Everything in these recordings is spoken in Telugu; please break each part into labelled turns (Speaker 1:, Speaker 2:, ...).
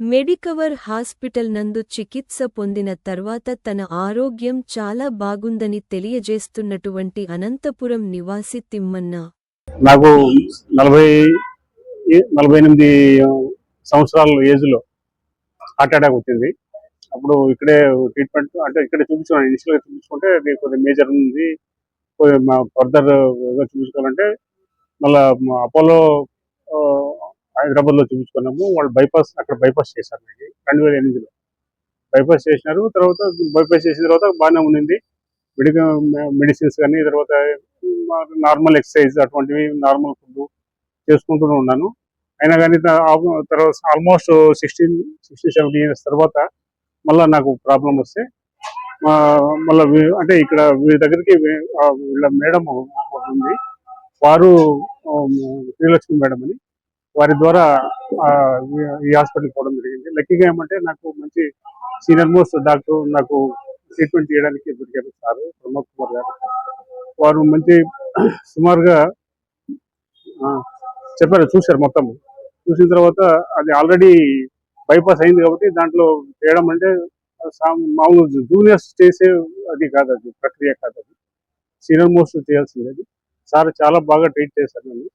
Speaker 1: మెడికవర్ హాస్పిటల్ నందు చికిత్స పొందిన తర్వాత తన ఆరోగ్యం చాలా బాగుందని తెలియజేస్తున్నటువంటి అనంతపురం నివాసి తిమ్మన్న.
Speaker 2: నాకు నలభై నలభై ఎనిమిది సంవత్సరాల ఏజ్లో హార్ట్ అటాక్ వచ్చింది. అప్పుడు ఇక్కడే ట్రీట్మెంట్ అంటే ఇక్కడే చూపించుకున్నాను ఇనిషియల్గా చూపించుకుంటే కొద్దిగా మేజర్ ఉంది. ఫర్దర్ చూపించుకోవాలంటే మళ్ళా అపోలో హైదరాబాద్లో చూపించుకున్నాము. వాళ్ళు బైపాస్ అక్కడ బైపాస్ చేశారు నాకు రెండు వేల ఎనిమిదిలో. బైపాస్ చేసినారు. తర్వాత బైపాస్ చేసిన తర్వాత బాగానే ఉండింది. మెడికల్ మెడిసిన్స్ కానీ తర్వాత నార్మల్ ఎక్సర్సైజ్ అటువంటివి నార్మల్ ఫుడ్ చేసుకుంటూనే ఉన్నాను. అయినా కానీ తర్వాత almost sixteen sixty seventy years తర్వాత మళ్ళీ నాకు ప్రాబ్లం వస్తే మళ్ళీ అంటే ఇక్కడ వీళ్ళ దగ్గరికి వీళ్ళ మేడం ఉంది. వారు శ్రీలక్ష్మి మేడం అని. వారి ద్వారా ఆ, ఈ- హాస్పిటల్ పోవడం జరిగింది. లక్కీగా ఏమంటే నాకు మంచి సీనియర్ మోస్ట్ డాక్టర్ నాకు ట్రీట్మెంట్ చేయడానికి దొరికారు సార్ ప్రమోద్ కుమార్ గారు. వారు మంచి సుమారుగా ఆ, చెప్పారు చూశారు మొత్తం. చూసిన తర్వాత అది ఆల్రెడీ బైపాస్ అయింది కాబట్టి దాంట్లో చేయడం అంటే మామూలు జూనియర్స్ చేసే అది కాదు అది ప్రక్రియ కాదు అది. సీనియర్ మోస్ట్ చేయాల్సింది అది. సార్ చాలా బాగా ట్రీట్ చేశారు నన్ను.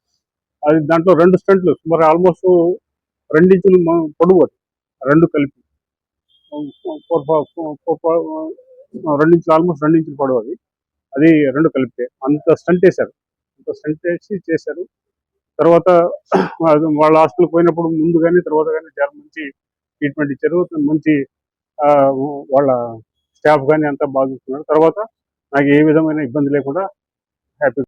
Speaker 2: అది దాంట్లో రెండు స్టంట్లు సుమారు ఆల్మోస్ట్ రెండించులు పొడవు అది. రెండు కలిపి. ఫోర్ రెండించులు ఆల్మోస్ట్ రెండించులు పొడవు అది. అది రెండు కలిపితే. అంత స్టంట్ వేశారు. అంత స్టంట్ వేసి చేశారు. తర్వాత వాళ్ళ హాస్పిటల్ పోయినప్పుడు ముందు కానీ తర్వాత కానీ చాలా మంచి ట్రీట్మెంట్ ఇచ్చారు. మంచి ఆ, వాళ్ళ స్టాఫ్ కానీ అంతా బాగా చూసుకున్నారు. తర్వాత నాకు ఏ విధమైన ఇబ్బంది లేకుండా హ్యాపీ